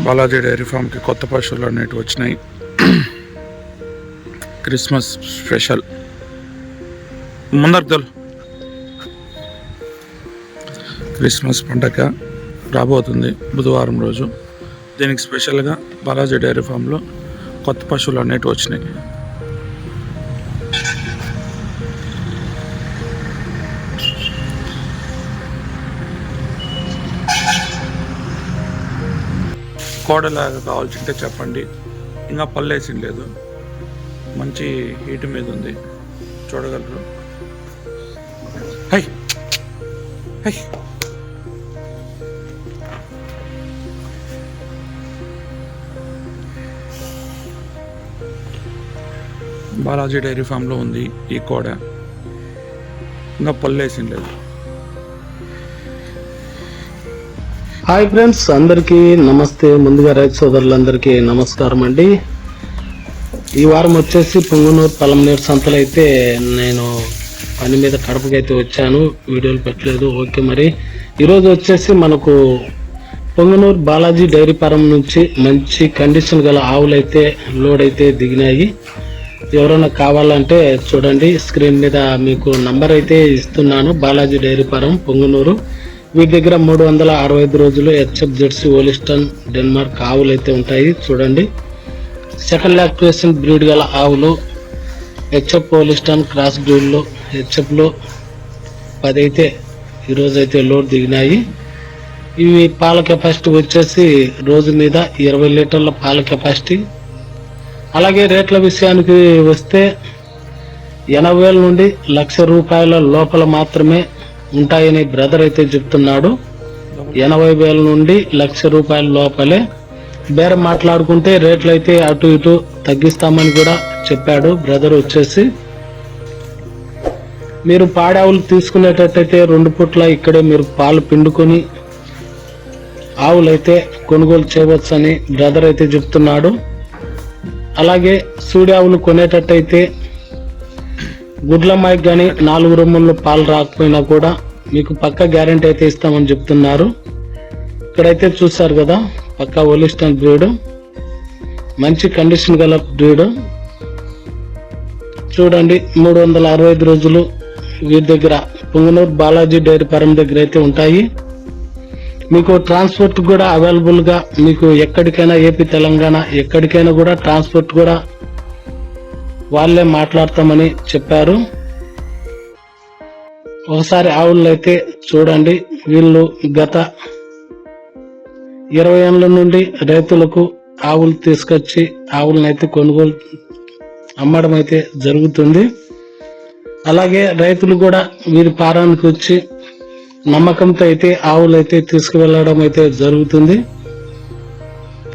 Balaji dairy ఫామ్కి కొత్త పశువులు అనేవి వచ్చినాయి. Christmas special. ముందరకు క్రిస్మస్ పండగ రాబోతుంది బుధవారం రోజు. దీనికి స్పెషల్గా బాలాజీ డైరీ ఫామ్లో కొత్త పశువులు అనేవి వచ్చినాయి. కోడలాగా కావాల్సింటే చెప్పండి. ఇంకా పళ్ళు లేదు. మంచి హీట్ మీద ఉంది. చూడగలరు. హై! హై! బాలాజీ డైరీ ఫామ్లో ఉంది ఈ కోడ. ఇంకా పళ్ళు లేదు. హాయ్ ఫ్రెండ్స్ అందరికీ నమస్తే. ముందుగా రైతు సోదరులందరికీ నమస్కారం అండి. ఈ వారం వచ్చేసి పొంగునూరు పలమనేరు సంతలు అయితే నేను పని మీద కడపకి అయితే వచ్చాను. వీడియోలు పెట్టలేదు. ఓకే మరి. ఈరోజు వచ్చేసి మనకు పొంగనూరు బాలాజీ డైరీ ఫారం నుంచి మంచి కండిషన్ గల ఆవులు అయితే లోడ్ అయితే దిగినాయి. ఎవరైనా కావాలంటే చూడండి. స్క్రీన్ మీద మీకు నంబర్ అయితే ఇస్తున్నాను. Balaji dairy farm Punganur. వీటి దగ్గర మూడు వందల అరవై ఐదు రోజులు హెచ్ఎఫ్ జెర్సీ ఓలిస్టన్ డెన్మార్క్ ఆవులు అయితే ఉంటాయి. చూడండి. సెకండ్ లాక్టేషన్ బ్రీడ్ గల ఆవులు హెచ్ఎఫ్ ఓలిస్టన్ క్రాస్ బ్రీడ్లో హెచ్ఎఫ్లో పది అయితే ఈరోజైతే లోడ్ దిగినాయి. ఇవి పాల కెపాసిటీ వచ్చేసి రోజు మీద ఇరవై లీటర్ల పాల కెపాసిటీ. అలాగే రేట్ల విషయానికి వస్తే ఎనభై వేల నుండి లక్ష రూపాయల లోపల మాత్రమే ఉంటాయని బ్రదర్ అయితే చెప్తున్నాడు. ఎనభై వేల నుండి లక్ష రూపాయల లోపలే. బేరం మాట్లాడుకుంటే రేట్లు అయితే అటు ఇటు తగ్గిస్తామని కూడా చెప్పాడు బ్రదర్ వచ్చేసి. మీరు పాడావులు తీసుకునేటట్టయితే రెండు పూట్ల ఇక్కడే మీరు పాలు పిండుకొని ఆవులైతే కొనుగోలు చేయవచ్చని బ్రదర్ అయితే చెప్తున్నాడు. అలాగే సూడి ఆవులు కొనేటట్టయితే గుడ్లమ్మాయికి కానీ నాలుగు రూముల్లో పాలు రాకపోయినా కూడా మీకు పక్క గ్యారెంటీ అయితే ఇస్తామని చెప్తున్నారు. ఇక్కడైతే చూసారు కదా పక్క ఒలిస్టన్ బ్రీడ్ మంచి కండిషన్ గల బ్రీడ్ చూడండి మూడు వందల అరవై ఐదు రోజులు వీరి దగ్గర పుంగనూరు బాలాజీ డైరీ ఫారం దగ్గర అయితే ఉంటాయి. మీకు ట్రాన్స్పోర్ట్ కూడా అవైలబుల్గా మీకు ఎక్కడికైనా ఏపీ తెలంగాణ ఎక్కడికైనా కూడా ట్రాన్స్పోర్ట్ కూడా వాళ్ళే మాట్లాడతామని చెప్పారు. ఒకసారి ఆవులైతే అయితే చూడండి వీళ్ళు గత ఇరవై ఏళ్ళ నుండి రైతులకు ఆవులు తీసుకొచ్చి ఆవులను అయితే కొనుగోలు అమ్మడం అయితే జరుగుతుంది. అలాగే రైతులు కూడా వీరి పారానికి వచ్చి నమ్మకంతో అయితే ఆవులు అయితే తీసుకువెళ్ళడం అయితే జరుగుతుంది.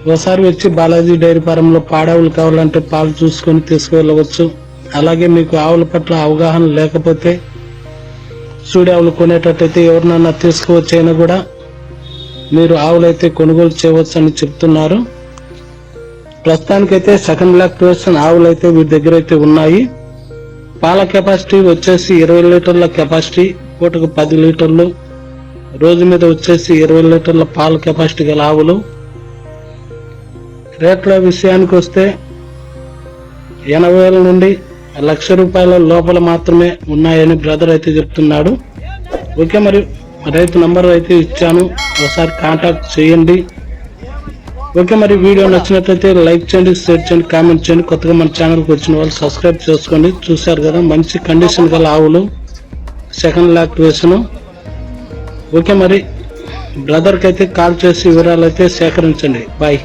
ఒకసారి వచ్చి బాలాజీ డైరీ ఫారంలో పాడావులు కావాలంటే పాలు చూసుకొని తీసుకువెళ్ళవచ్చు. అలాగే మీకు ఆవుల పట్ల అవగాహన లేకపోతే సూడి ఆవులు కొనేటట్టయితే ఎవరినన్నా తీసుకువచ్చైనా కూడా మీరు ఆవులైతే కొనుగోలు చేయవచ్చు అని చెప్తున్నారు. ప్రస్తుతానికైతే సెకండ్ లాక్టేషన్ ఆవులు అయితే వీరి దగ్గర అయితే ఉన్నాయి. పాల కెపాసిటీ వచ్చేసి ఇరవై లీటర్ల కెపాసిటీ పూటకు పది లీటర్లు రోజు మీద వచ్చేసి ఇరవై లీటర్ల పాల కెపాసిటీ గల ఆవులు. రేట్ల విషయానికి వస్తే ఎనభై వేల నుండి లక్ష రూపాయల లోపల మాత్రమే ఉన్నాయని బ్రదర్ అయితే చెప్తున్నాడు. ఓకే మరి రైతు నంబర్ అయితే ఇచ్చాను. ఒకసారి కాంటాక్ట్ చేయండి. ఓకే మరి వీడియో నచ్చినట్లయితే లైక్ చేయండి షేర్ చేయండి కామెంట్ చేయండి. కొత్తగా మన ఛానల్కి వచ్చిన వాళ్ళు సబ్స్క్రైబ్ చేసుకోండి. చూశారు కదా మంచి కండిషన్ గల ఆవులు సెకండ్ లాక్ వేసును ఓకే మరి బ్రదర్కి అయితే కాల్ చేసి వివరాలు అయితే సేకరించండి. బాయ్.